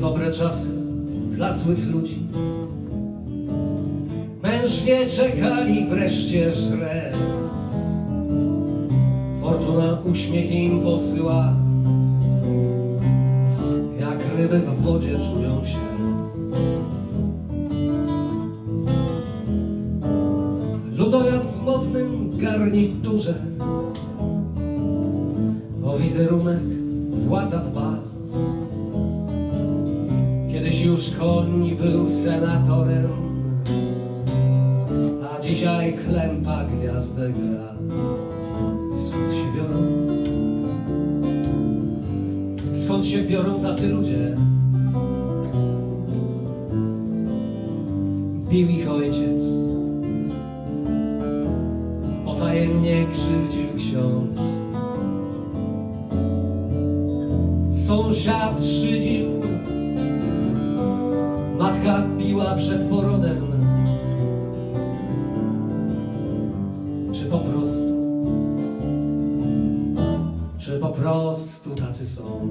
Dobre czasy dla złych ludzi. Mężnie czekali wreszcie żre. Fortuna uśmiech im posyła. Jak ryby w wodzie czują się. Ludowiat w modnym garniturze. O wizerunek władza dba. Już był senatorem, a dzisiaj klępa gwiazdę gra. Skąd się biorą? Skąd się biorą tacy ludzie? Bił ich ojciec, potajemnie krzywdził ksiądz. Sąsiad szydził, matka piła przed porodem. Czy po prostu, czy po prostu tacy są?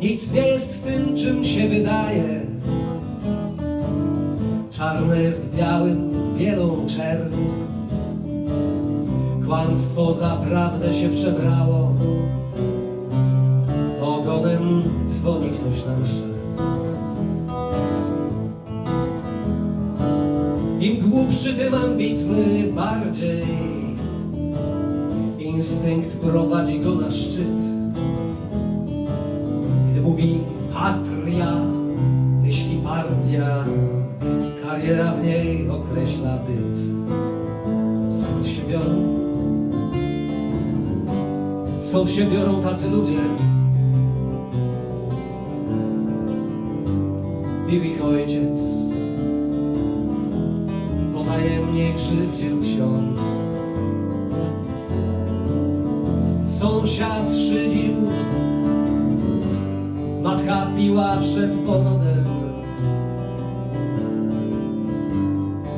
Nic nie jest tym, czym się wydaje. Czarne jest białym, bielą czerni. Kłamstwo za prawdę się przebrało. Ogonem dzwoni ktoś na mszę. Im głupszy, tym ambitny bardziej. Instynkt prowadzi go na szczyt. Gdy mówi patria, myśli partia, kariera w niej określa byt. Skąd się biorą tacy ludzie? Bił ich ojciec, potajemnie krzywdził ksiądz. Sąsiad szydził, matka piła przed porodem.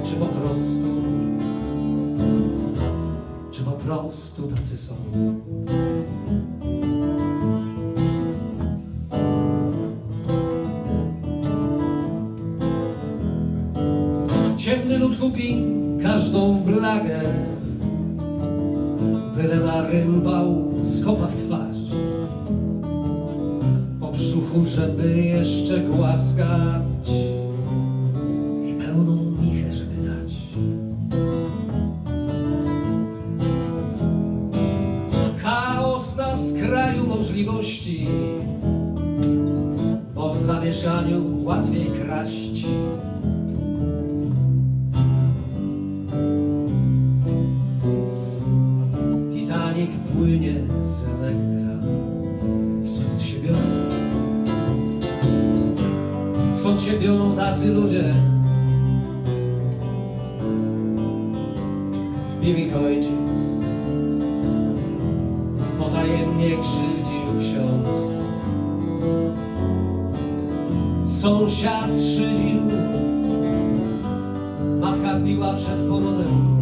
Czy po prostu, prostu tacy są? Ciemny lud kupi każdą blagę, byle na rymbał skopa w twarz. Po brzuchu, żeby jeszcze głaskać bo w zamieszaniu łatwiej kraść. Titanic płynie z elektra. Skąd się biorą? Skąd się biorą tacy ludzie? Bił ich ojciec, potajemnie krzywdził ksiądz. Sąsiad szydził, matka piła przed porodem.